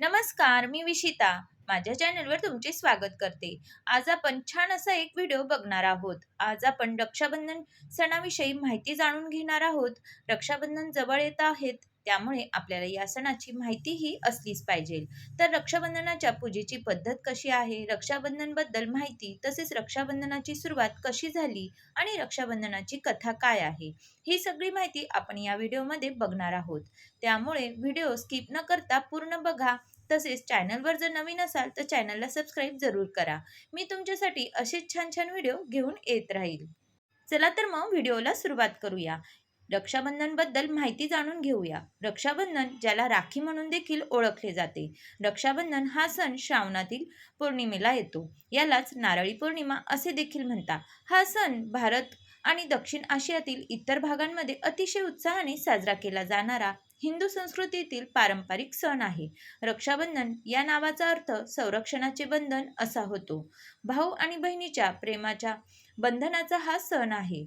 नमस्कार मी विशिता. माझ्या चॅनलवर तुमचे स्वागत करते. आज आपण छान असा एक व्हिडिओ बघणार आहोत. आज आपण रक्षाबंधन सणाविषयी माहिती जाणून घेणार आहोत. रक्षाबंधन जवळ येत आहेत त्यामुळे आपल्याला या सणाची माहितीही असलीच पाहिजे. तर रक्षाबंधनाच्या पूजेची पद्धत कशी आहे? रक्षाबंधनबद्दल माहिती तसेच रक्षाबंधनाची सुरुवात कशी झाली आणि रक्षाबंधनाची कथा काय आहे? ही सगळी माहिती आपण या व्हिडिओमध्ये बघणार आहोत. त्यामुळे व्हिडिओ स्किप न करता पूर्ण बघा. तसेच चॅनलवर जर नवीन असाल तर चॅनलला सबस्क्राईब जरूर करा. मी तुमच्यासाठी असेच छान छान व्हिडिओ घेऊन येत राहील. चला तर मग व्हिडिओला सुरुवात करूया. रक्षाबंधनबद्दल माहिती जाणून घेऊया. रक्षाबंधन ज्याला राखी म्हणून देखील ओळखले जाते. रक्षाबंधन हा सण श्रावणातील पौर्णिमेला येतो. यालाच नारळी पौर्णिमा असे देखील म्हणतात. हा सण भारत आणि दक्षिण आशियातील इतर भागांमध्ये अतिशय उत्साहाने साजरा केला जाणारा हिंदू संस्कृतीतील पारंपरिक सण आहे. रक्षाबंधन या नावाचा अर्थ संरक्षणाचे बंधन असा होतो. भाऊ आणि बहिणीच्या प्रेमाच्या बंधनाचा हा सण आहे.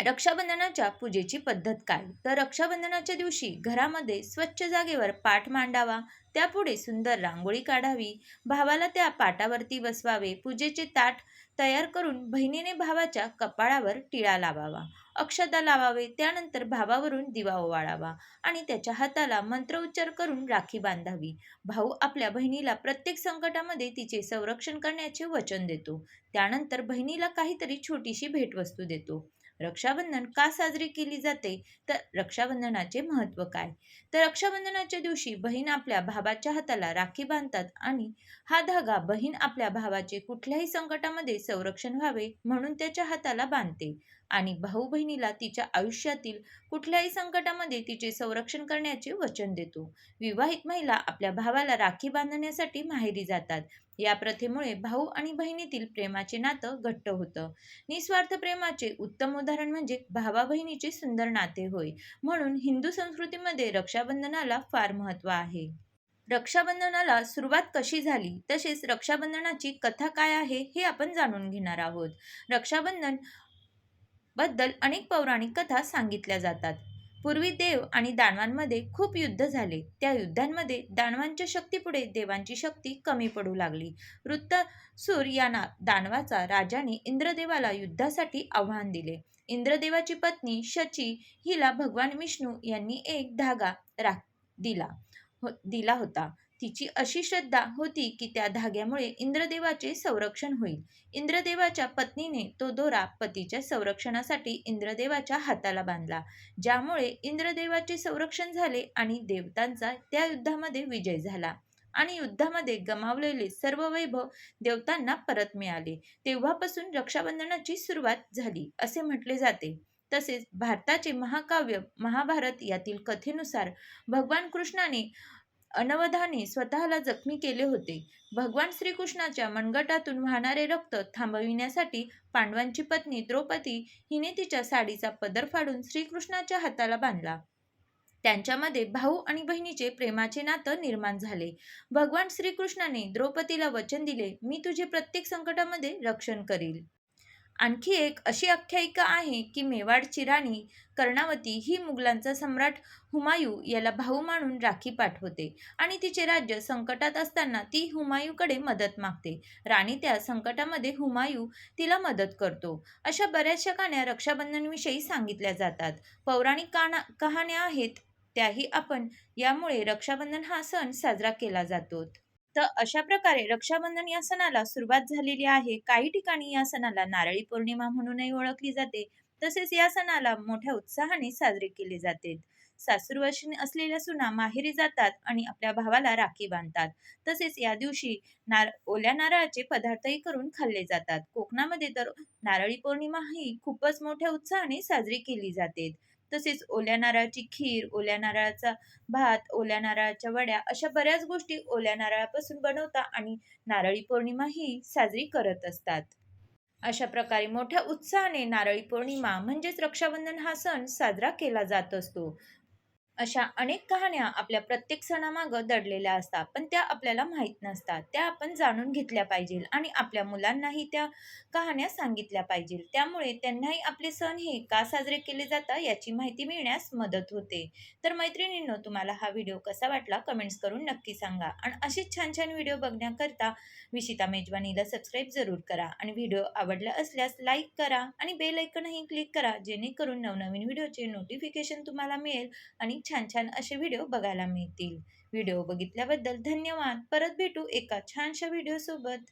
रक्षाबंधनाच्या पूजेची पद्धत काय? तर रक्षाबंधनाच्या दिवशी घरामध्ये स्वच्छ जागेवर पाठ मांडावा त्यापुढे सुंदर रांगोळी काढावी भावाला त्या पाटावरती बसवावे पूजेचे ताट तयार करून बहिणीने भावाच्या कपाळावर टिळा लावावा अक्षता लावावे त्यानंतर भावावरून दिवा ओवाळावा आणि त्याच्या हाताला मंत्रोच्चार करून राखी बांधावी. भाऊ आपल्या बहिणीला प्रत्येक संकटामध्ये तिचे संरक्षण करण्याचे वचन देतो. त्यानंतर बहिणीला काहीतरी छोटीशी भेटवस्तू देतो. रक्षाबंधन का साजरी केली जाते? तर रक्षाबंधनाचे महत्त्व काय? तर रक्षाबंधनाच्या दिवशी बहीण आपल्या भावाच्या हाताला राखी बांधतात आणि हा धागा बहीण आपल्या भावाचे कुठल्याही संकटामध्ये संरक्षण व्हावे म्हणून त्याच्या हाताला बांधते आणि भाऊ बहिणीला तिच्या आयुष्यातील कुठल्याही संकटामध्ये तिचे संरक्षण करण्याचे वचन देतो. विवाहित महिला आपल्या भावाला राखी बांधण्यासाठी माहेरी जातात. या प्रथेमुळे भाऊ आणि बहिणीतील प्रेमाचे नातं घट्ट होतं. निस्वार्थ प्रेमाचे उत्तम उदाहरण म्हणजे भावा बहिणीचे सुंदर नाते होय. म्हणून हिंदू संस्कृतीमध्ये रक्षाबंधनाला फार महत्त्व आहे. रक्षाबंधनाला सुरुवात कशी झाली? तसेच रक्षाबंधनाची कथा काय आहे? हे आपण जाणून घेणार आहोत. रक्षाबंधनबद्दल अनेक पौराणिक कथा सांगितल्या जातात. पूर्वी देव आणि दानवांमध्ये खूप युद्ध झाले. त्या युद्धांमध्ये दानवांच्या शक्तीपुढे देवांची शक्ती कमी पडू लागली. वृत्तसूर यांना दानवाचा राजाने इंद्रदेवाला युद्धासाठी आव्हान दिले. इंद्रदेवाची पत्नी शची हिला भगवान विष्णू यांनी एक धागा रा दिला हो दिला होता. तिची अशी श्रद्धा होती की त्या धाग्यामुळे इंद्रदेवाचे संरक्षण होईल. इंद्रदेवाच्या पत्नीने तो दोरा पतीच्या संरक्षणासाठी इंद्रदेवाच्या हाताला बांधला ज्यामुळे इंद्रदेवाचे संरक्षण झाले आणि देवतांचा त्या युद्धामध्ये विजय झाला आणि युद्धामध्ये गमावलेले सर्व वैभव देवतांना परत मिळाले. तेव्हापासून रक्षाबंधनाची सुरुवात झाली असे म्हटले जाते. तसेच भारताचे महाकाव्य महाभारत यातील कथेनुसार भगवान कृष्णाने अनवधाने स्वतःला जखमी केले होते. भगवान श्रीकृष्णाच्या मनगटातून वाहणारे रक्त थांबविण्यासाठी पांडवांची पत्नी द्रौपदी हिने तिच्या साडीचा पदर फाडून श्रीकृष्णाच्या हाताला बांधला. त्यांच्यामध्ये भाऊ आणि बहिणीचे प्रेमाचे नातं निर्माण झाले. भगवान श्रीकृष्णाने द्रौपदीला वचन दिले मी तुझे प्रत्येक संकटामध्ये रक्षण करील. आणखी एक अशी आख्यायिका आहे की मेवाडची राणी कर्णावती ही मुघलांचा सम्राट हुमायू याला भाऊ मानून राखी पाठवते आणि तिचे राज्य संकटात असताना ती हुमायूकडे मदत मागते. राणी त्या संकटामध्ये हुमायू तिला मदत करतो. अशा बऱ्याचशा कहाण्या रक्षाबंधनविषयी सांगितल्या जातात. पौराणिक काना कहाण्या आहेत त्याही आपण यामुळे रक्षाबंधन हा सण साजरा केला जातो. तर अशा प्रकारे रक्षाबंधन या सणाला सुरुवात झालेली आहे. काही ठिकाणी या सणाला नारळी पौर्णिमा म्हणूनही ओळखली जाते. तसेच या सणाला मोठ्या उत्साहाने साजरे केले जाते. सासूरवाशी असलेल्या सुना माहेरी जातात आणि आपल्या भावाला राखी बांधतात. तसेच या दिवशी नार ओल्या नारळाचे पदार्थही करून खाल्ले जातात. कोकणामध्ये तर नारळी पौर्णिमा ही खूपच मोठ्या उत्साहाने साजरी केली जाते. तसेच ओल्या नारळाची खीर ओल्या नारळाचा भात ओल्या नारळाच्या वड्या अशा बऱ्याच गोष्टी ओल्या नारळापासून बनवतात आणि नारळी पौर्णिमा ही साजरी करत असतात. अशा प्रकारे मोठ्या उत्साहाने नारळी पौर्णिमा म्हणजेच रक्षाबंधन हा सण साजरा केला जात असतो. अशा अनेक कहाण्या आपल्या प्रत्येक सणामागं दडलेल्या असतात पण त्या आपल्याला माहीत नसतात. त्या आपण जाणून घेतल्या पाहिजे आणि आपल्या मुलांनाही त्या कहाण्या सांगितल्या पाहिजे त्यामुळे त्यांनाही आपले सण हे का साजरे केले जातात याची माहिती मिळण्यास मदत होते. तर मैत्रिणींनो तुम्हाला हा व्हिडिओ कसा वाटला कमेंट्स करून नक्की सांगा आणि असेच छान छान व्हिडिओ बघण्याकरता विशिता मेजवानीला सबस्क्राईब जरूर करा आणि व्हिडिओ आवडला असल्यास लाईक करा आणि बेल ऐकनही क्लिक करा जेणेकरून नवनवीन व्हिडिओचे नोटिफिकेशन तुम्हाला मिळेल आणि छान छान असे व्हिडिओ बघायला मिळतील. व्हिडिओ बघितल्याबद्दल धन्यवाद. परत भेटू एका छानशा व्हिडिओसोबत.